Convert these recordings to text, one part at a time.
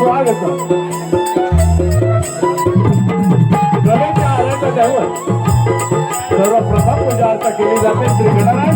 स्वागत. गणेश त्यावर सर्वप्रथम पूजा आता केली जाते. श्री गणरायाच्या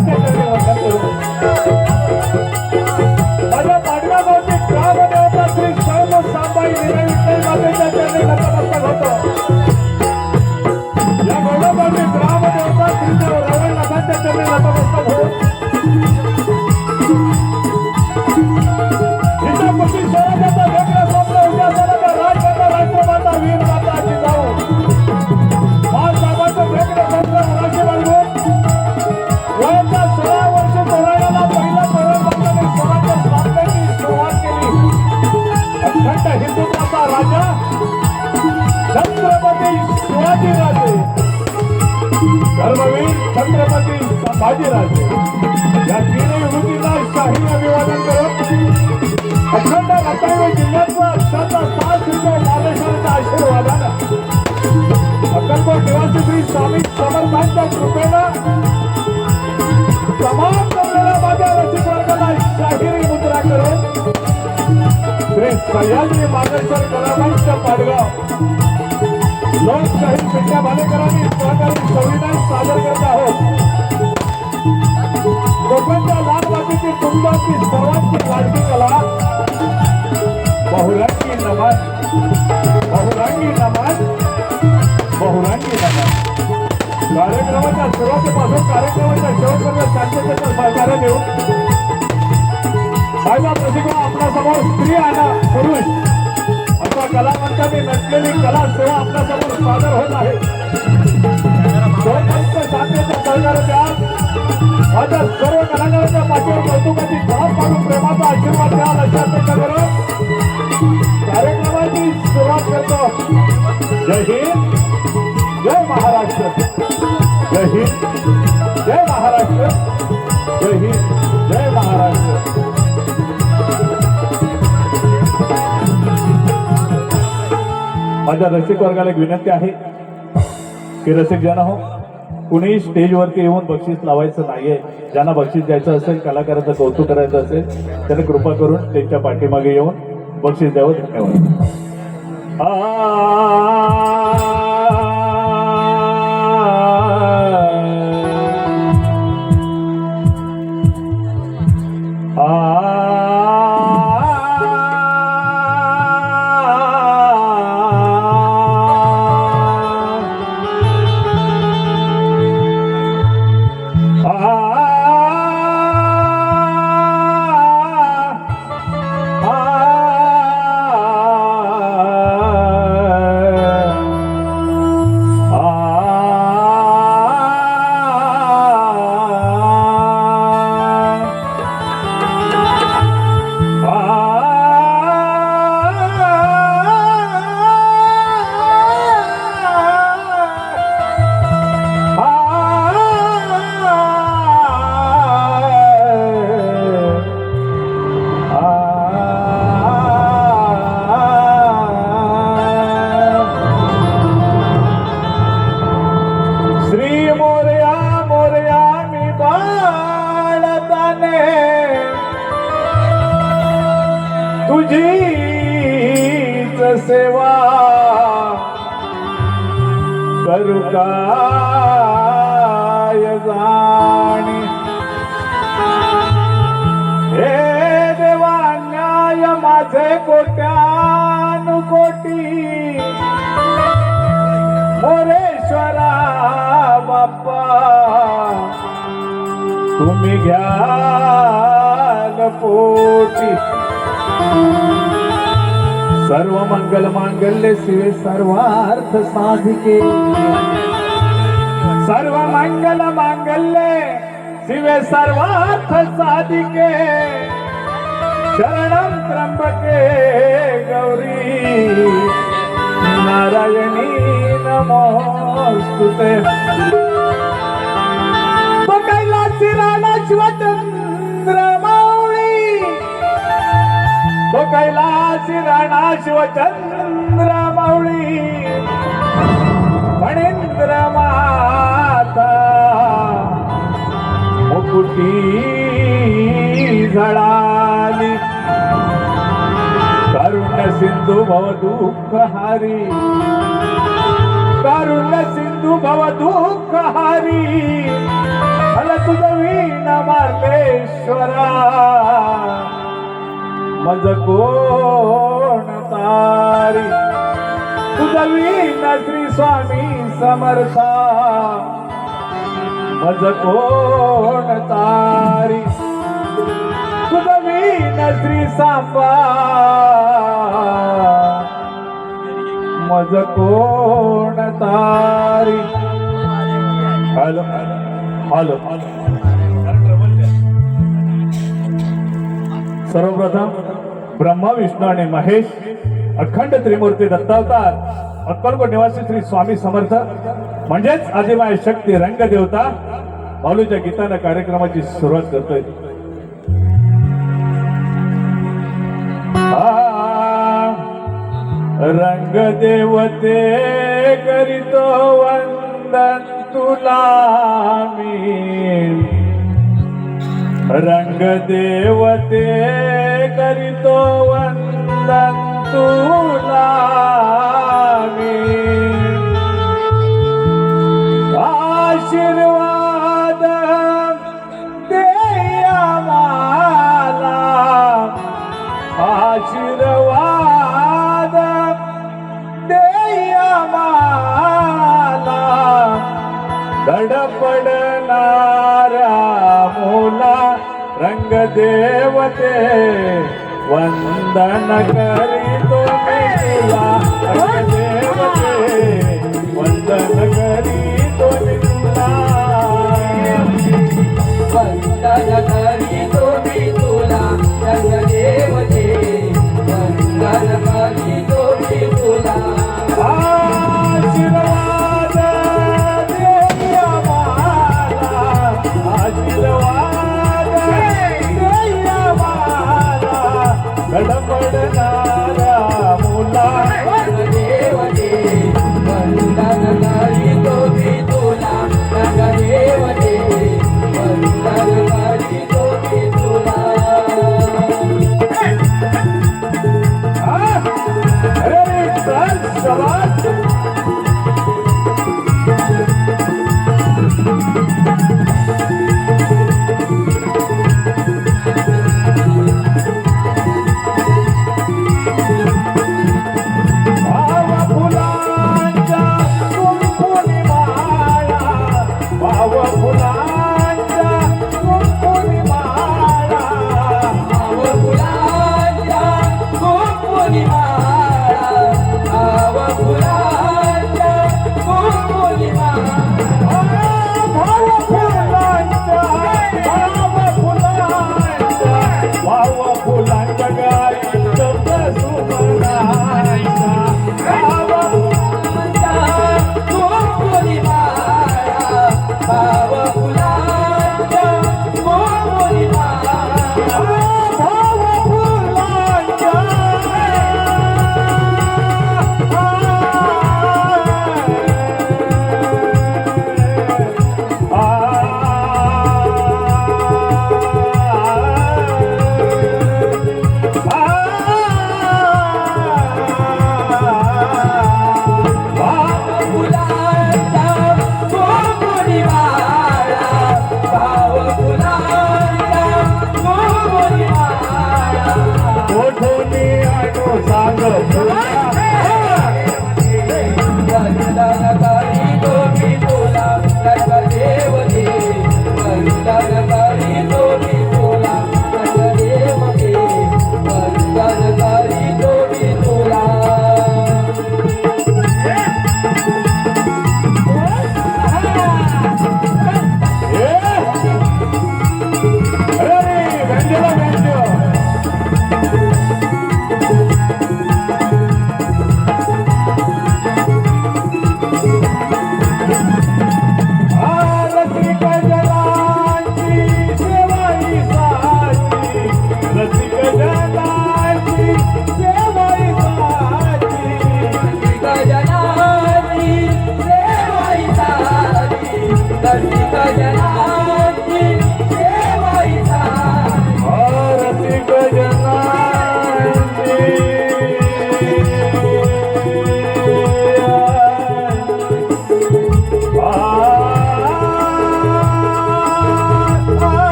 छत्रपती संभाजीराजे या तीनही युतीला शाही अभिवादन करत अखंड रत्नागिरी जिल्ह्यातला अक्षरचा सात सिद्ध मालेश्वरच्या आशीर्वादानं अक्कलकोट निवासी श्री स्वामी समर्थांच्या कृपेनं तमाम जमलेल्या माझ्या रसिक वर्गाला शाहिरी मुद्रा करून श्री सह्याद्री मार्गेश्वर कलाबाईंच्या पाडगाव लोकशाही पेट्या भालेकरांनी सहकारी संविधान सादर करत आहोत. लोकांच्या लाल मातीची तुमची सर्वांची लाडकी कला बहुरांगी नमाज बहुरांगी नमाज बहुरांगी नमाज. कार्यक्रमाच्या सुरुवातीपासून कार्यक्रमाच्या शेवटपर्यंत शांततेचं सहकार्य देऊ. साहेबा प्रतिभा आपल्यासमोर स्त्री आणि पुरुष. कलावंतांनी नटलेली कला सेवा आपल्यासमोर सादर होत आहे. जोपर्यंत शांततेचं सहकार्य द्या माझ्या सर्व कलाकारांच्या पाठीवर कौतुकाची धाप पाडून प्रेमाचा आशीर्वाद द्या अशी अपेक्षा करून कार्यक्रमाची सुरुवात करतो. जय हिंद जय महाराष्ट्र. जय हिंद जय महाराष्ट्र. जय हिंद. माझ्या रसिक वर्गाला एक विनंती आहे की रसिक जन हो कुणी स्टेजवरती येऊन बक्षीस लावायचं नाहीये ज्यांना बक्षीस द्यायचं असेल कलाकाराचं कौतुक करायचं असेल त्याने कृपा करून स्टेजच्या पाठीमागे येऊन बक्षीस द्यावं धन्यवाद बाळताने तुझीच सेवा करू काय जाणी। हे देवा न्याय माझे कोट्यानुकोटी मोरेश्वरा बाप्पा तुम्ही घ्याल पोटी सर्व मंगल मांगल्य शिवे सर्वार्थ साधिके. सर्व मंगल मांगल्य शिवे सर्वार्थ साधिके. शरणं त्र्यंबके गौरी. नारायणी नमोस्तुते. श्रीमती राणा शिवचंद्रमावळी तो कैलासी राणा शिवचंद्रमावळी फणेंद्र माता मुकुटी झळाली. कारुण्य सिंधू भवदुःख हारी. कारुण्य सिंधू भवदुःख हारी. मला तुझा विना मार्गेश्वरा. मज कोण तारी? तुझा विना श्री स्वामी समर्था. मज कोण तारी? तुझा विना श्री सांबा. मज कोण तारी? हॅलो. आलं. सर्वप्रथम ब्रह्मा विष्णू आणि महेश अखंड त्रिमूर्ती दत्तावतार अक्कलकोट निवासी श्री स्वामी समर्थ म्हणजेच आदिमाय शक्ती रंग देवता बालूच्या गीतानं कार्यक्रमाची सुरुवात करतोय. रंग देवते करीतो वंदन. तुला रंग देवते करितो वंदन तुला ದಡಪಡನಾರ ಮೂಲ ರಂಗದೇವತೆ ವಂದನಕರಿ Thank you.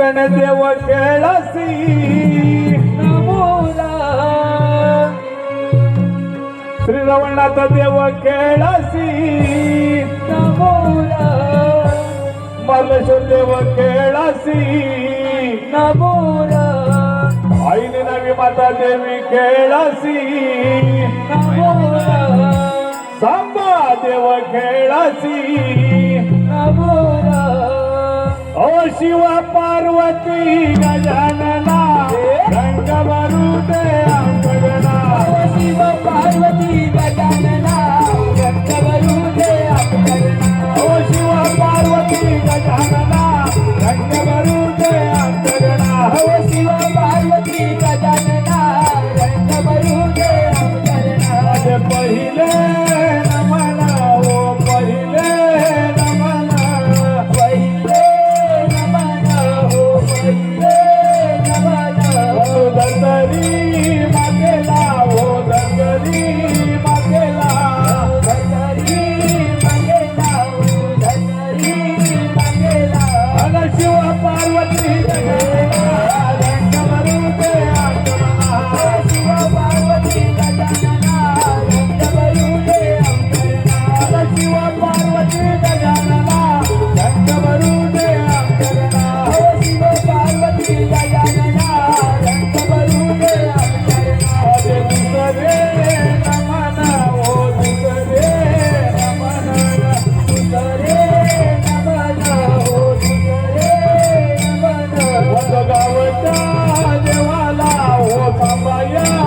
गणदेव खेळसी श्री रवळनाथ देव खेळसी मल्लेश्वर देव खेळसी आईने नवी माता देवी खेळसी सांबा देव खेळसी ओ शिव पार्वती गजानना रंग भरू दे yeah.